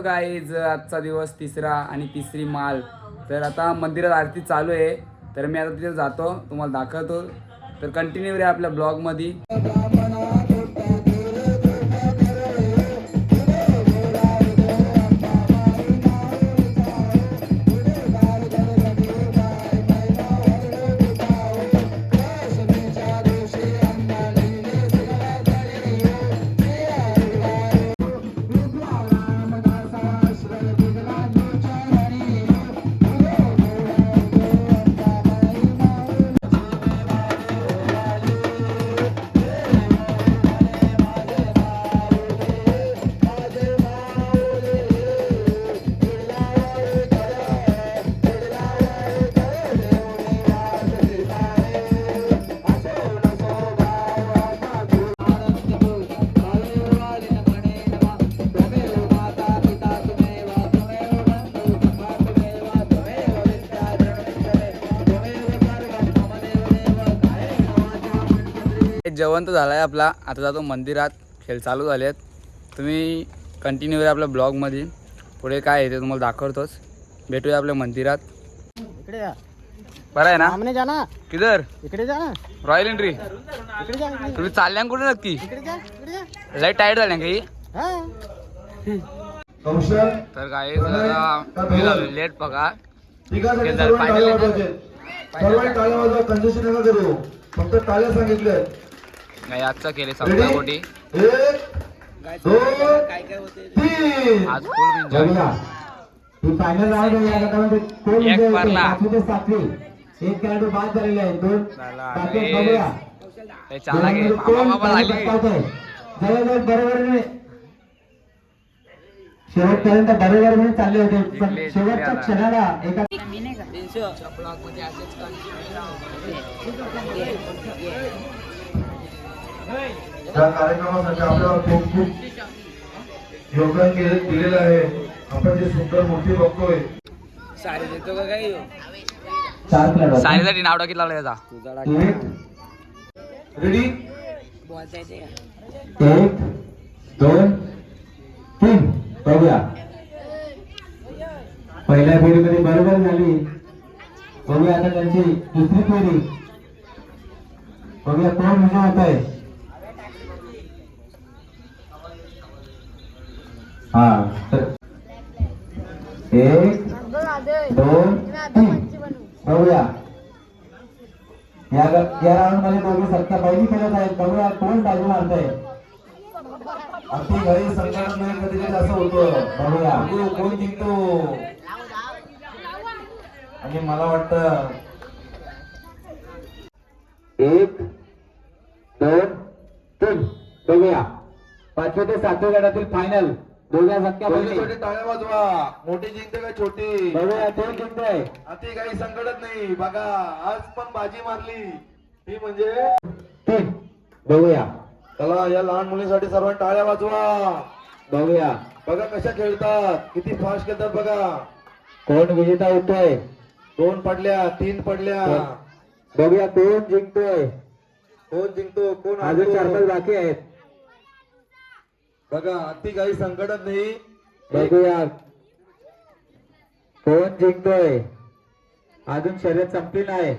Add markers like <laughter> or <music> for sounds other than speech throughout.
Hello guys आजचा दिवस तिसरा आणि तिसरी माल. तर आता मंदिरात आरती चालू आहे. तर मी आता तिथे जातो तुम्हाला दाखवतो. तर कंटिन्यू रे आपल्या ब्लॉगमध्ये जेवण तर झालं आहे आपला. आता जातो मंदिरात. खेळ चालू झाले आहेत तुम्ही कंटिन्यू आपल्या ब्लॉगमध्ये. पुढे काय आहे ते तुम्हाला दाखवतोच. भेटूया आपल्या मंदिरात. इकडे या बरं आहे ना? सामने जा ना किधर? इकडे जा. ना रॉयल एंट्री इकडे जा इकडे. तुम्ही चालल्या कुठे नक्की? इकडे जा इकडे जा. लय झाल्या काही? हा. कौशल तर काय लेट बघा. आहे सर्वांनी टाळ्या वाजवा कंजेशन नका करू. फक्त टाळ्या सांगितल्या नाही आजचा केले समजा कोटी एक दोन तीन आज फुल एन्जॉय कोण एक सातवी. एक खेळाडू बाद झालेले आहे दोन. ते चाला गे. बाबा. जवळजवळ बरोबरीने शेवटपर्यंत बरोबरीने चालले होते. पण शेवटच्या. क्षणाला एका या कार्यक्रमासाठी आपल्याला खूप खूप योगदान केले- दिलेलं आहे. आपण जे सुंदर मूर्ती बघतोय. सारी देतो का काही चार खेळाडू आहेत. सारीसाठी नाव टाकीत लावलं त्याचा. एक. रेडी एक दोन तीन. बघूया. पहिल्या फेरीमध्ये बरोबर झाली. बघूया आता त्यांची दुसरी फेरी बघूया कोण विजय होत आहे हा तर एक दोन तीन. बघूया. या राऊंडमध्ये दोघे सत्ता पहिली खेळत आहेत. बघूया कोण बाजू मारतंय अगदी घरी संकटात नाही कधी असं होतं. बघूया. बघू कोण जिंकतो? आणि मला वाटतं एक दोन तीन. बघूया. पाचव्या ते सातव्या गटातील फायनल दोघ्या सख्या छोटी टाळ्या वाजवा. मोठी जिंकते का छोटी? बघूया कोण जिंकतंय अति काही संकटच नाही. बघा आज पण बाजी मारली. ती म्हणजे तीन बघूया. चला या लहान मुलीसाठी सर्वांनी टाळ्या वाजवा. बघूया. बघा कशा खेळतात. किती फास्ट खेळतात बघा. कोण विजेता होतोय? दोन पडल्या तीन पडल्या. बघूया कोण जिंकतोय? कोण जिंकतो कोण अजून चार पाच? बाकी आहेत. बघा अति काही संकटच नाही. बघूया कोण जिंकतोय? अजून शर्यत संपली नाही.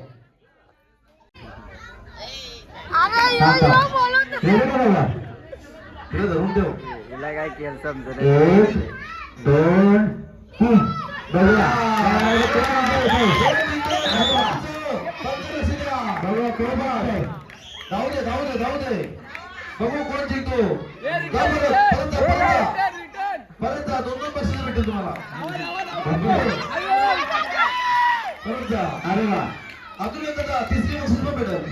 धरून ठेव. काय केलं समजत एक दोन तीन. बघूया. बघूया कोण बाळ? जाऊ दे जाऊ दे जाऊ दे. बघू कोण जिंकतो. परत जा, दोन दोन बक्षीस भेटेल तुम्हाला. परत जा अरे वा. अजून एकदा जा. तिसरी बक्षीस पण भेटेल.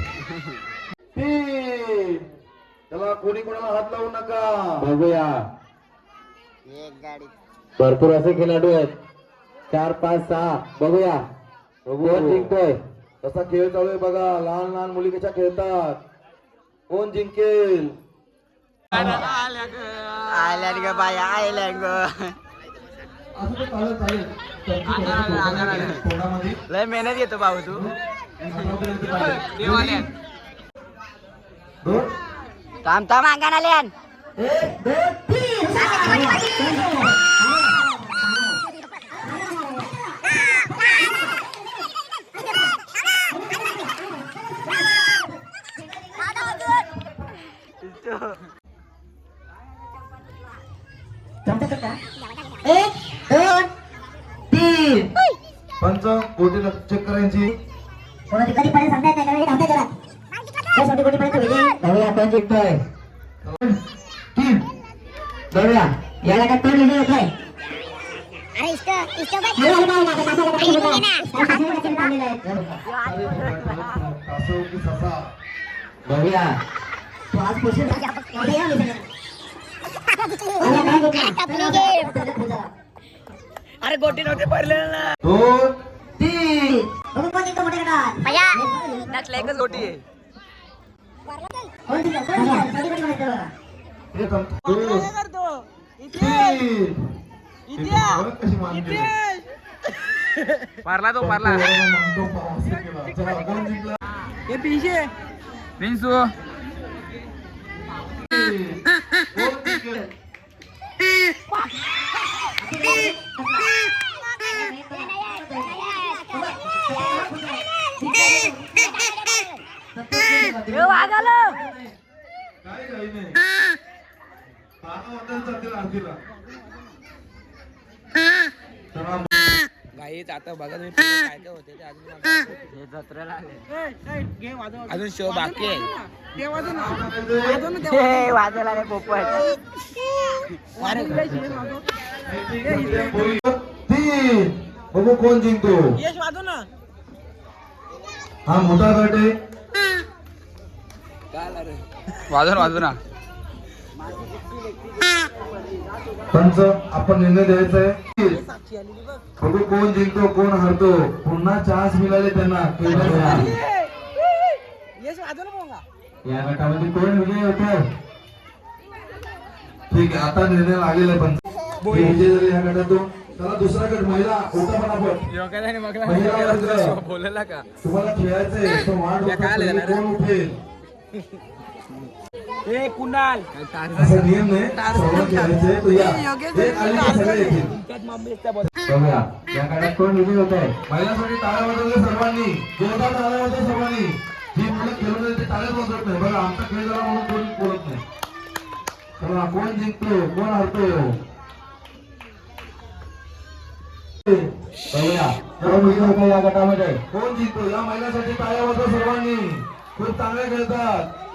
त्याला कोणी कोणाला हात लावू नका. बघूया. एक गाडी. भरपूर असे खेळाडू आहेत. चार पाच सहा. बघूया. कोण जिंकतोय? कसा खेळ चालू आहे बघा. लहान लहान मुली कशा खेळतात? कोण जिंकेल आयलँड ग बाय आयलँड ग लय मेहनत घेतो भाऊ तू दोन थांब थांब अंगाना लिहान एक दोन तीन पंच गोटीला चेक करायची. कोणाची कधी पर्यंत सांगता येत नाही धावता जरा हे शेवटी कोणी पर्यंत होईल बघूया कोण जिंकतोय तीन. बघूया याला काय तोड लिहिलं होतंय अरे की ससा. तू आज पोषण गोटी नव्हते पडले ना. दोन एकच गोटी आहे. कोण जिंकलं? कोण जिंकलं? कधी <laughs> कोणी म्हणायचं बघा. हे थांब. दोन तीन बघ कशी मानते पारला तो पारला मानतो पाव असं केलं. चला, कोण जिंकला प्रिन्सू कोण जिंकलं? काय काही नाही पाहता चला, गाईच आता बघा तुम्ही पुढे काय काय होते ते अजून मला- हे. जत्रेला आले. अजून शो बाकी आहे. हे वाजायला रे पोपट. तीन. बघू कोण जिंकतो. हा मोठा गट आहे. वाजून वाजू ना. पंच आपण निर्णय द्यायचा आहे बघू कोण जिंकतो कोण हरतो. पुन्हा चान्स मिळाले त्यांना. या गटामध्ये कोण विजय होतो? ठीक आहे आता निर्णय लागलेला आहे पंच विजय झाले या गटातून. चला दुसरा गट महिला वर्ग. बोलला का? तुम्हाला खेळायचंय तो आलं कोण उठेल? ए कुणाल? असा नियम नाही. तो या. हे आले की सगळे येतील. बघूया. या गटात कोण विजय होत आहे? महिलांसाठी टाळ्या वाजवल्या सर्वांनी. जोरदार टाळ्या वाजव सर्वांनी. जी मुलं खेळून येते टाळ्याच वाजवत नाही. बघा आमचा खेळ झाला म्हणून कोणी बोलत नाही. चला कोण जिंकतो कोण हरतो बघूया. कोण विजय होतो या गटामध्ये. कोण जिंकतो या महिलांसाठी टाळ्या वाजव सर्वांनी. खूप चांगले खेळतात.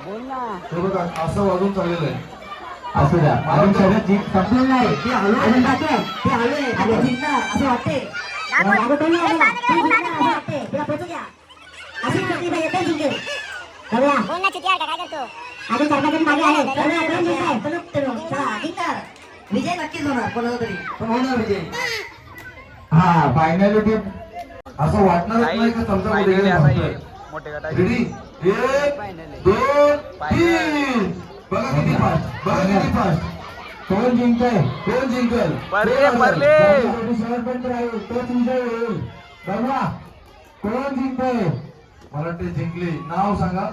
हे बघा असं वाजून चाललेलं आहे असू द्या अजून जिंक संपलेलं नाही ते आहे म्हणतात ते. हलू आहे. आणि जिंकणार असं वाटते आलं? ते जिंकणार असं वाटते. तिला पोचू द्या. अशी प्रतिभा येते जिंकेल. बघूया. बोल ना चिटिया काय करतो अजून चार पाच जण मागे आहेत. बघूया, कोण जिंकणार? चलो, चलो. चला, जिंकणार. विजय नक्कीच होणार कोणाचा तरी पण होणार विजय हा फायनली असं वाटणारच नाही का चमचा मोठे गटाचे. रेडी एक दोन तीन. बघा किती फास्ट बघा किती फास्ट कोण जिंकल? परले, कोण? परले. राहील तोच विजय होईल बघा. कोण जिंकतोय? मला वाटते जिंकले. नाव सांगा.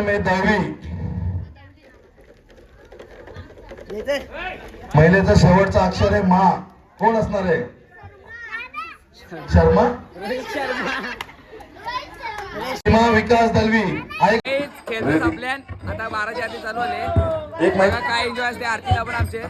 मे दहावी महिलेचं शेवटचं अक्षर आहे मा. कोण असणार आहे? शर्मा? सीमा विकास दलवी. ऐक. खेळ संपल्यान आता बाराची आरती चालू आले एक बघा काय एन्जॉय असते आरतीला पण आमचे.